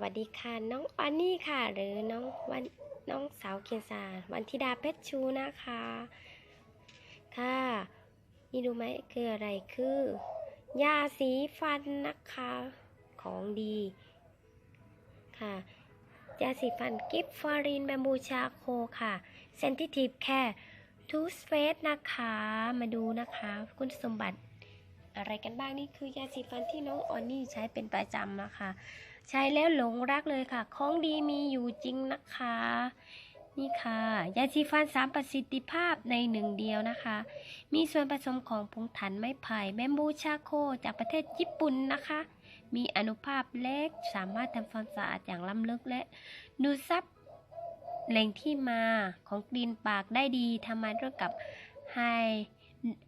วัสดีค่ะน้องออนนี่ค่ะ หรือน้องวันน้องสาวเคียนซาวันธิดาเพชรชูนะคะ ค่ะ นี่รู้ไหมคืออะไรคือยาสีฟันนะคะ ของดีค่ะยาสีฟันกิฟฟอรินแบมบูชาโคค่ะเซนซิทีฟแค่ทูสเฟสนะคะ มาดูนะคะ คุณสมบัติ อะไรกันบ้างนี่คือยาสีฟันที่น้องออนนี่ใช้เป็นประจำนะคะ ใช้แล้วหลงรักเลยค่ะ ของดีมีอยู่จริงนะคะ นี่ค่ะ ยาสีฟันสามประสิทธิภาพในหนึ่งเดียวนะคะ มีส่วนผสมของผงถ่านไม้ไผ่แบมบูชาโคจากประเทศญี่ปุ่นนะคะ มีอนุภาพเล็กสามารถทำความสะอาดอย่างล้ำลึกและดูซับแหล่งที่มาของกลิ่นปากได้ดีทำมาด้วยกับไฮ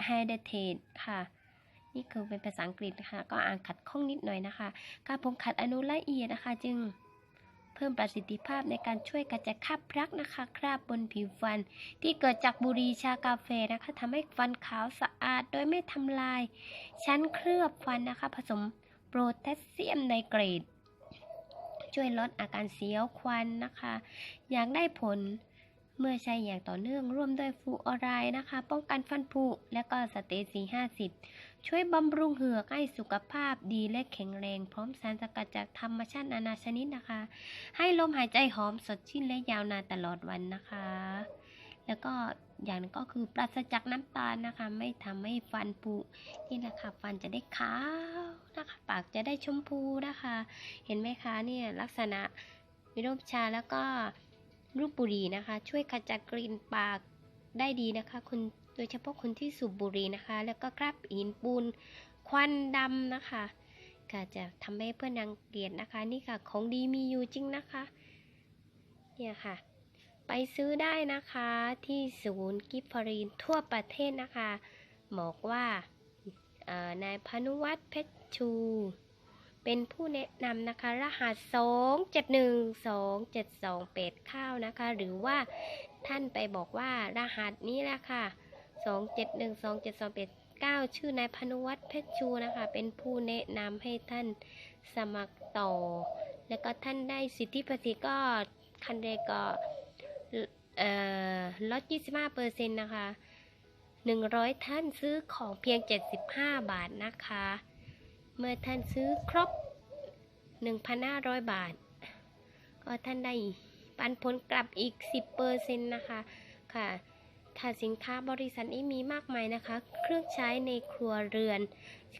ไฮเดเทตค่ะ นี่คือเป็นภาษาอังกฤษนะคะก็อ่านขัดข้องนิดหน่อยนะคะการผงขัดอนุละเอียดนะคะ จึงเพิ่มประสิทธิภาพในการช่วยกระจัดคราบพลักนะคะ คราบบนผิวฟัน ที่เกิดจากบุหรี่ชากาแฟนะคะทำให้ฟันขาวสะอาดโดยไม่ทำลาย ชั้นเคลือบฟันนะคะ ผสมโปรแทสเซียมไนเตรตช่วยลดอาการเสียวควันนะคะ อยากได้ผล เมื่อใช้อย่างต่อเนื่องร่วมด้วยฟูออไรนะคะ ป้องกันฟันผุและก็สเตซี50 ช่วยบำรุงเหงือกให้สุขภาพดีและแข็งแรง พร้อมสารสกัดจากธรรมชาตินานาชนิดนะคะ ให้ลมหายใจหอมสดชื่นและยาวนานตลอดวันนะคะ แล้วก็อย่างนึงก็คือปราศจากน้ำตาลนะคะ ไม่ทำให้ฟันผุนี่นะคะฟันจะได้ขาวนะคะ ปากจะได้ชมพูนะคะ เห็นไหมคะเนี่ยลักษณะมีรูปชาแล้วก็ รูปบุหรี่นะคะ ช่วยขจัดกลิ่นปากได้ดีนะคะคนโดยเฉพาะคนที่สูบบุหรี่นะคะ แล้วก็คราบหินปูนควันดำนะคะก็จะทำให้เพื่อนรังเกียจนะคะ นี่ค่ะของดีมีอยู่จริงนะคะ เนี่ยค่ะ ไปซื้อได้นะคะที่ศูนย์กิฟฟรีนทั่วประเทศนะคะบอกว่า นายพนุวัฒน์เพชรชู เป็นผู้แนะนำนะคะ รหัส 2 7 1 2 7 2 8ข้าวนะคะ หรือว่าท่านไปบอกว่ารหัสนี้แหละค่ะ 2 7 1 2 7 2 8 9 ชื่อนายพนุวัฒน์เพชรชูนะคะ เป็นผู้แนะนำให้ท่านสมัครต่อ แล้วก็ท่านได้สิทธิภาษีก็คันเดก็เอ่อลด 25%นะคะ 100 ท่านซื้อของเพียง 75 บาทนะคะ เมื่อท่านซื้อครบ 1,500 บาท ก็ท่านได้ปันผลกลับอีก 10%นะคะค่ะถ้าสินค้าบริษัทนี้มีมากมายนะคะ เครื่องใช้ในครัวเรือน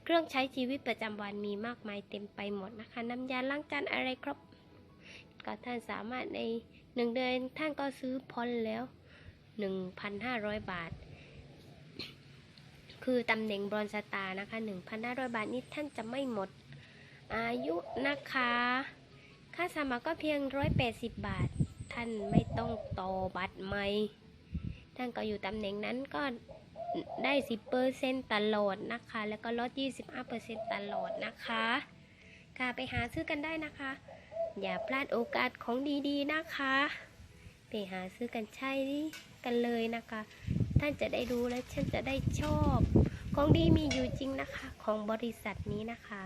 เครื่องใช้ชีวิตประจำวันมีมากมายเต็มไปหมดนะคะ น้ำยาล้างจานอะไรครบ ก็ท่านสามารถในหนึ่งเดือนท่านก็ซื้อพอนแล้ว 1,500 บาท คือตำแหน่งบรอนสตาร์นะคะ1,500 บาทนี้ท่านจะไม่หมด อายุนะคะ ค่าสมัครก็เพียง 180 บาท ท่านไม่ต้องต่อบัตรใหม่ ท่านก็อยู่ตำแหน่งนั้นก็ได้ 10%ตลอดนะคะ แล้วก็ลด 25%ตลอดนะคะค่ะไปหาซื้อกันได้นะคะ อย่าพลาดโอกาสของดีๆนะคะ ไปหาซื้อกันใช้กันเลยนะคะ ท่านจะได้รู้และท่านจะได้ชอบ ของดีมีอยู่จริงนะคะ ของบริษัทนี้นะคะ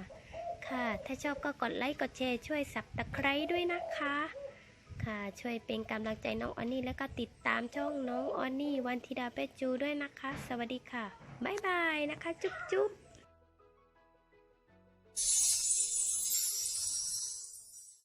ค่ะ ถ้าชอบก็กดไลค์กดแชร์ช่วยสับตะไคร้ด้วยนะคะ ค่ะช่วยเป็นกำลังใจน้องออนนี่แล้วก็ติดตามช่องน้องออนนี่วันธิดาเปจูด้วยนะคะ สวัสดีค่ะบ๊ายบายนะคะ จุ๊บจุ๊บ